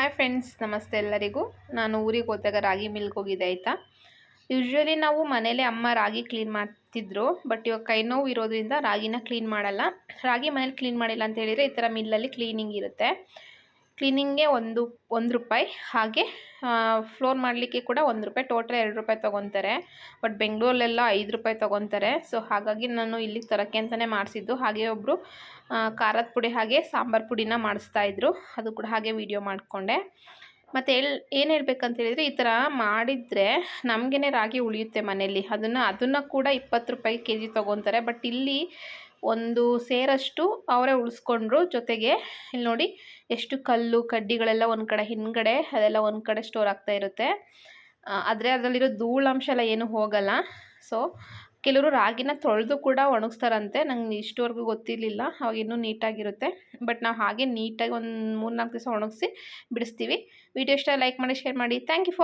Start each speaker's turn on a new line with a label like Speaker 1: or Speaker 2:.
Speaker 1: Hi friends ನಮಸ್ತೆ ಎಲ್ಲರಿಗೂ. ನಾನು ಊರಿಗೆ ಹೋದಾಗ ರಾಗಿ ಮಿಲ್ಕ್ ಹೋಗಿದ್ದೆ ಆಯಿತಾ? ಯೂಶ್ವಲಿ ನಾವು ಮನೇಲೆ ಅಮ್ಮ ರಾಗಿ ಕ್ಲೀನ್ ಮಾಡ್ತಿದ್ರು ಬಟ್ ಇವಾಗ ಕೈ ನೋವು ಇರೋದ್ರಿಂದ ರಾಗಿನ ಕ್ಲೀನ್ ಮಾಡಲ್ಲ. ರಾಗಿ ಮನೇಲಿ ಕ್ಲೀನ್ ಮಾಡಿಲ್ಲ ಅಂತ ಹೇಳಿದರೆ ಈ ಥರ ಮಿಲ್ಲಲ್ಲಿ ಕ್ಲೀನಿಂಗ್ ಇರುತ್ತೆ. ಕ್ಲೀನಿಂಗ್ಗೆ ಒಂದು ಒಂದು ರೂಪಾಯಿ. ಹಾಗೆ ಫ್ಲೋರ್ ಮಾಡಲಿಕ್ಕೆ ಕೂಡ ಒಂದು ರೂಪಾಯಿ ಟೋಟಲ್ ಎರಡು ರೂಪಾಯಿ ತೊಗೊತಾರೆ. ಬಟ್ ಬೆಂಗಳೂರಲ್ಲೆಲ್ಲ ಐದು ರೂಪಾಯಿ ತೊಗೊತಾರೆ. ಸೊ ಹಾಗಾಗಿ ನಾನು ಇಲ್ಲಿಗೆ ತರೋಕ್ಕೆ ಅಂತಲೇ ಮಾಡಿಸಿದ್ದು. ಹಾಗೆ ಒಬ್ಬರು ಖಾರದ ಪುಡಿ ಹಾಗೆ ಸಾಂಬಾರು ಪುಡಿನ ಮಾಡಿಸ್ತಾಯಿದ್ರು ಅದು ಕೂಡ ಹಾಗೆ ವೀಡಿಯೋ ಮಾಡಿಕೊಂಡೆ. ಮತ್ತು ಎಲ್, ಏನು ಹೇಳ್ಬೇಕಂತ ಹೇಳಿದರೆ, ಈ ಥರ ಮಾಡಿದರೆ ನಮಗೇ ರಾಗಿ ಉಳಿಯುತ್ತೆ ಮನೆಯಲ್ಲಿ. ಅದನ್ನು ಅದನ್ನು ಕೂಡ ಇಪ್ಪತ್ತು ರೂಪಾಯಿ ಕೆ ಜಿ ತೊಗೊತಾರೆ. ಬಟ್ ಇಲ್ಲಿ ಒಂದು ಸೇರಷ್ಟು ಅವರೇ ಉಳಿಸ್ಕೊಂಡ್ರು ಜೊತೆಗೆ. ಇಲ್ಲಿ ನೋಡಿ, ಎಷ್ಟು ಕಲ್ಲು, ಕಡ್ಡಿಗಳೆಲ್ಲ ಒಂದು ಕಡೆ ಹಿಂದ್ಗಡೆ, ಅದೆಲ್ಲ ಒಂದು ಕಡೆ ಸ್ಟೋರ್ ಆಗ್ತಾ ಇರುತ್ತೆ. ಆದರೆ ಅದರಲ್ಲಿರೋ ಧೂಳಾಂಶ ಎಲ್ಲ ಏನು ಹೋಗಲ್ಲ. ಸೊ ಕೆಲವರು ರಾಗಿನ ತೊಳೆದು ಕೂಡ ಒಣಗಿಸ್ತಾರಂತೆ. ನಂಗೆ ಇಷ್ಟವರೆಗೂ ಗೊತ್ತಿರಲಿಲ್ಲ, ಅವಾಗ ಇನ್ನೂ ನೀಟಾಗಿರುತ್ತೆ. ಬಟ್ ನಾವು ಹಾಗೆ ನೀಟಾಗಿ ಒಂದು ಮೂರು ನಾಲ್ಕು ದಿವಸ ಒಣಗಿಸಿ ಬಿಡಿಸ್ತೀವಿ. ವಿಡಿಯೋ ಇಷ್ಟ ಲೈಕ್ ಮಾಡಿ ಶೇರ್ ಮಾಡಿ. Thank you for